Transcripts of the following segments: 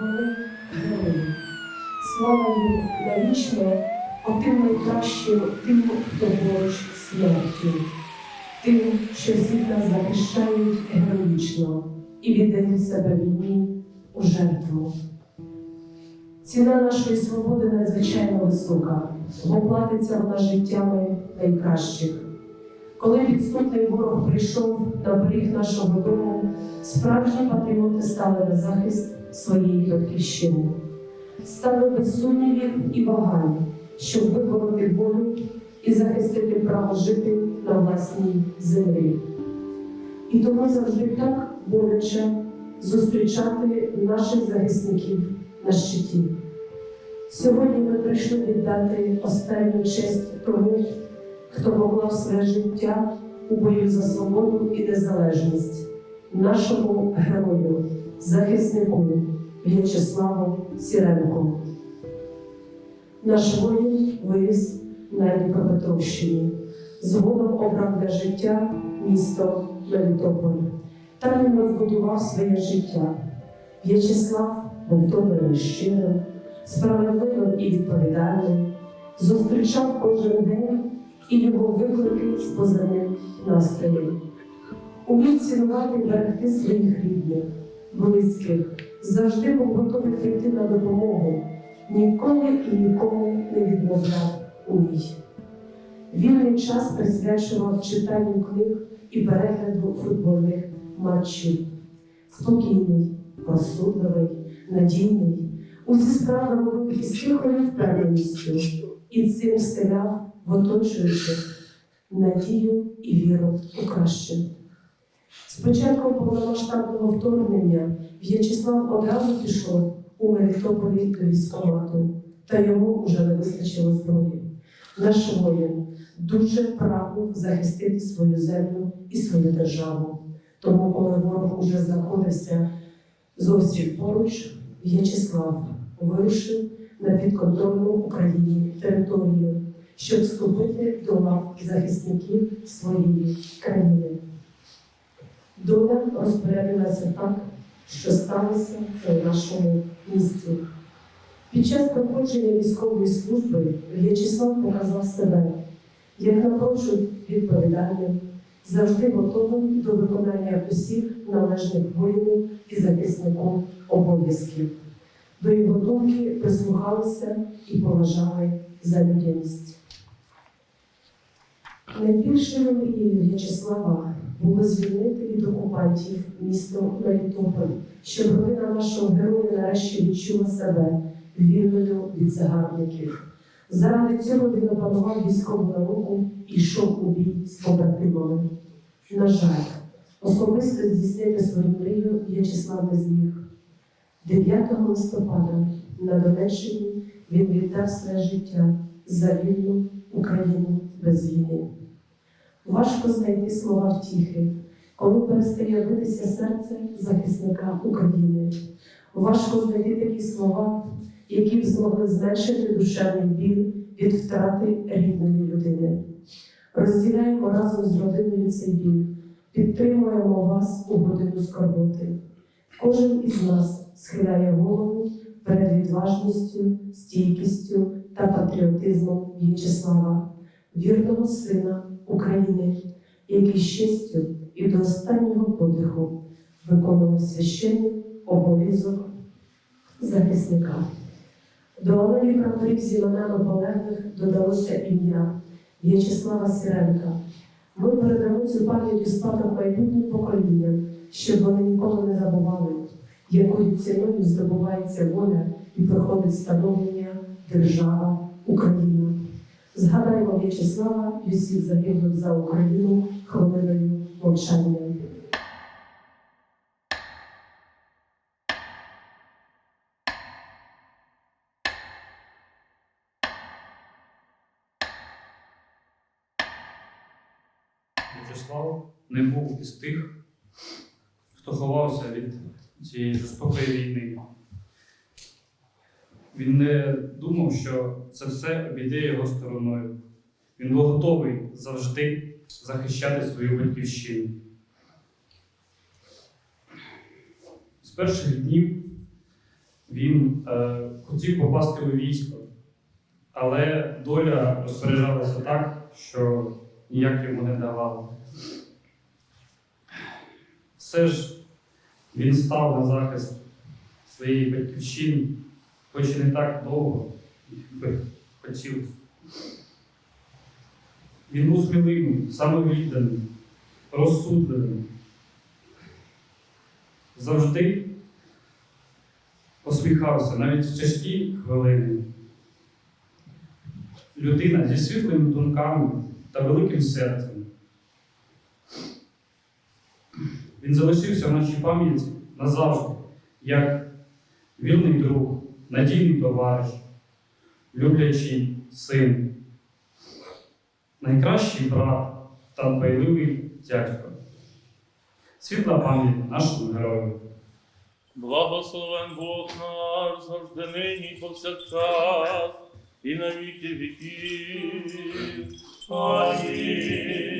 Вони герої. Слава їм навічно, отим найкращим, тим, хто поруч смертю, тим, що всіх нас захищають героїчно і віддають себе війні у жертву. Ціна нашої свободи надзвичайно висока, бо платиться вона життями найкращих. Коли підступний ворог прийшов на поріг нашого дому, справжні патріоти стали на захист своєї батьківщини, стали без сумнівів і вагань, щоб вибороти волю і захистити право жити на власній землі. І тому завжди так боляче зустрічати наших захисників на щиті. Сьогодні ми прийшли віддати останню честь тому, хто поклав своє життя у бою за свободу і незалежність, нашому герою, захиснику В'ячеславу Сіренку. Наш воїн виріс на Дніпропетровщині, згодом обрав для життя місто Мелітополь. Там він розбудував своє життя. В'ячеслав був добрим і щирим, справедливим і відповідальним, зустрічав кожен день і його виклики з позивним настроєм. Умів цінувати берегти своїх рідних, близьких, завжди був готовий прийти на допомогу, ніколи і нікому не відмовляв у ній. Вільний час присвячував читанню книг і перегляду футбольних матчів. Спокійний, розсудливий, надійний, усі справи робив із тихою впевненістю і цим вселяв в оточуючих надію і віру у краще. З початку повномасштабного вторгнення В'ячеслав одразу пішов у Мелітополі до військомату, та йому вже не вистачило зброї. Наш воїн дуже прагнув захистити свою землю і свою державу. Тому, коли ворог уже знаходився зовсім поруч, В'ячеслав вирушив на підконтрольну Україні територію, щоб вступити до захисників своєї країни. Доля розпорядилася так, що сталося це в нашому місті. Під час проходження військової служби В'ячеслав показав себе як напрочуд відповідальним, завжди готовим до виконання усіх належних воїнів і захисником обов'язків. До його думки прислухалися і поважали за людяність. Найбільшою мрією В'ячеслава було звільнити від окупантів місто Мелітополь, щоб родина нашого героя нарешті відчула себе вільною від загарбників. Заради цього він опанував військову науку і йшов у бій з побратимами. На жаль, особисто здійснити свою мрію В'ячеслав не зміг. 9 листопада на Донеччині він віддав своє життя за вільну Україну без війни. Важко знайти слова втіхи, коли перестає битися серце захисника України. Важко знайти такі слова, які б змогли зменшити душевний біль від втрати рідної людини. Розділяємо разом з родиною цей біль, підтримуємо вас у годину скорботи. Кожен із нас схиляє голову перед відважністю, стійкістю та патріотизмом В'ячеслава, вірного сина України, який з і до останнього подиху виконував священний обов'язок захисника. До алеї прапорів з іменами полеглих додалося ім'я В'ячеслава Сиренка. Ми передамо цю пам'ять у спадок майбутнім поколінням, щоб вони ніколи не забували, якою ціною здобувається воля і проходить становлення держава Україна. Згадаємо В'ячеслава і усіх загиблих за Україну хвилиною мовчання. В'ячеслав не був із тих, хто ховався від цієї жорстокої війни. Він не думав, що це все обійде його стороною. Він був готовий завжди захищати свою батьківщину. З перших днів Він е, хотів попасти у військо, але доля розпоряджалася так, що ніяк йому не давала. Все ж він став на захист своєї батьківщини, хоч і не так довго, хотів. Він був сміливим, самовідданим, розсудливим. Завжди посміхався навіть в тяжкі хвилини. Людина зі світлими думками та великим серцем. Він залишився в нашій пам'яті назавжди, як вірний друг, надійний товариш, люблячий син, найкращий брат та дбайливий дядько. Світла пам'ять нашому герою. Благословен Бог наш завжди нині повсякчас, і на віки віків. Амінь.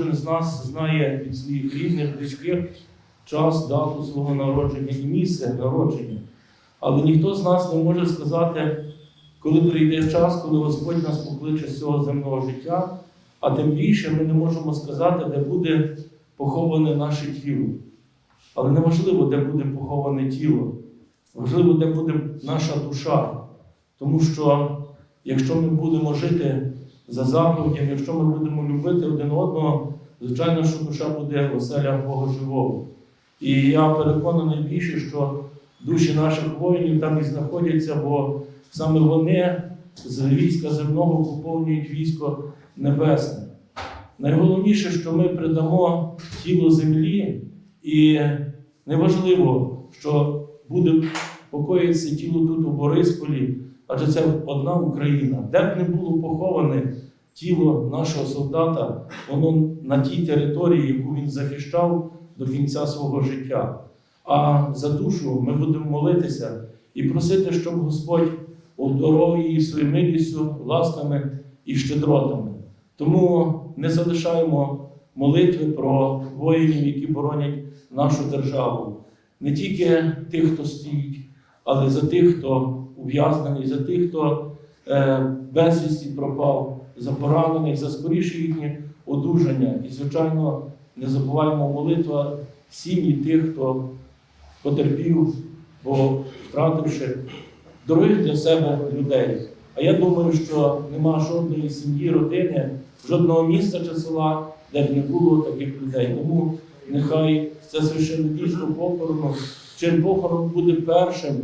кожен з нас знає від своїх рідних, близьких час, дату свого народження і місце народження. Але ніхто з нас не може сказати, коли прийде час, коли Господь нас покличе з цього земного життя, а тим більше ми не можемо сказати, де буде поховане наше тіло. Але не важливо, де буде поховане тіло. Важливо, де буде наша душа. Тому що якщо ми будемо жити за заповідям, якщо ми будемо любити один одного, звичайно, що душа буде в оселях Бога живого. І я переконаний більше, що душі наших воїнів там і знаходяться, бо саме вони з війська земного поповнюють військо небесне. Найголовніше, що ми придамо тіло землі, і неважливо, що буде покоїтися тіло тут у Борисполі, адже це одна Україна. Де б не було поховане тіло нашого солдата, воно на тій території, яку він захищав до кінця свого життя. А за душу ми будемо молитися і просити, щоб Господь обдоров її своєю милістю, ласками і щедротами. Тому не залишаємо молитви про воїнів, які боронять нашу державу. Не тільки тих, хто стоїть, але за тих, хто ув'язнений, за тих, хто е, безвісті пропав, за поранених, за скоріше їхнє одужання. І, звичайно, не забуваємо молитва сім'ї тих, хто потерпів, бо втративши дорогих для себе людей. А я думаю, що нема жодної сім'ї, родини, жодного міста чи села, де б не було таких людей. Тому нехай це священне дійство похорону, чин похорон буде першим,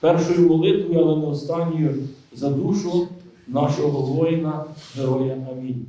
першою молитвою, але не останньою за душу нашого воїна, героя. Амінь.